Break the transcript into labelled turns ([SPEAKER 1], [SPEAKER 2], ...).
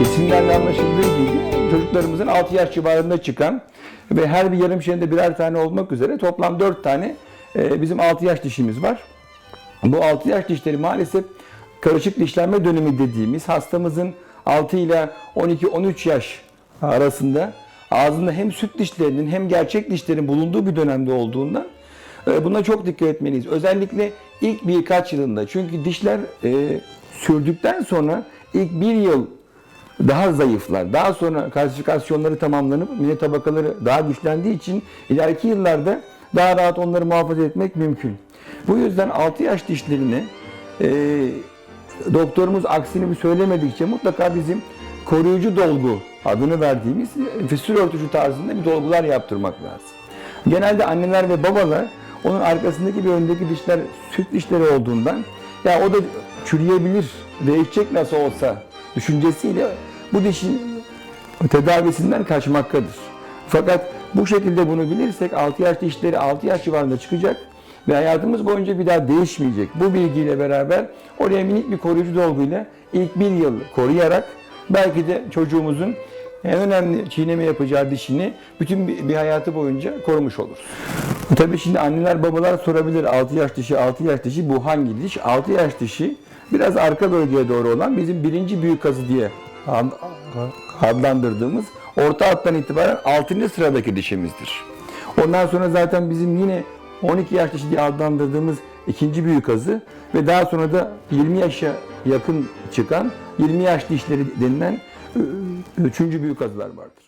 [SPEAKER 1] İsimlerden anlaşıldığı gibi çocuklarımızın 6 yaş civarında çıkan ve her bir yarım şeninde birer tane olmak üzere toplam 4 tane e, bizim 6 yaş dişimiz var. Bu 6 yaş dişleri maalesef karışık dişlenme dönemi dediğimiz hastamızın 6 ile 12-13 yaş arasında ağzında hem süt dişlerinin hem gerçek dişlerin bulunduğu bir dönemde olduğundan e, buna çok dikkat etmeliyiz. Özellikle ilk birkaç yılında. Çünkü dişler e, sürdükten sonra ilk bir yıl daha zayıflar. Daha sonra kalsifikasyonları tamamlanıp mine tabakaları daha güçlendiği için ileriki yıllarda daha rahat onları muhafaza etmek mümkün. Bu yüzden 6 yaş dişlerini e, doktorumuz aksini bir söylemedikçe mutlaka bizim koruyucu dolgu adını verdiğimiz fistül örtücü tarzında bir dolgular yaptırmak lazım. Genelde anneler ve babalar onun arkasındaki bir öndeki dişler süt dişleri olduğundan ya o da çürüyebilir, değişecek nasıl olsa düşüncesiyle bu dişin tedavisinden kaçmaktadır. Fakat bu şekilde bunu bilirsek 6 yaş dişleri 6 yaş civarında çıkacak ve hayatımız boyunca bir daha değişmeyecek. Bu bilgiyle beraber oraya minik bir koruyucu dolguyla ilk bir yıl koruyarak belki de çocuğumuzun en önemli çiğneme yapacağı dişini bütün bir, hayatı boyunca korumuş oluruz. Tabii şimdi anneler babalar sorabilir 6 yaş dişi 6 yaş dişi bu hangi diş? 6 yaş dişi biraz arka bölgeye doğru olan bizim birinci büyük kazı diye ad- adlandırdığımız orta alttan itibaren 6. sıradaki dişimizdir. Ondan sonra zaten bizim yine 12 yaş dişi diye adlandırdığımız ikinci büyük kazı ve daha sonra da 20 yaşa yakın çıkan 20 yaş dişleri denilen ü- üçüncü büyük kazılar vardır.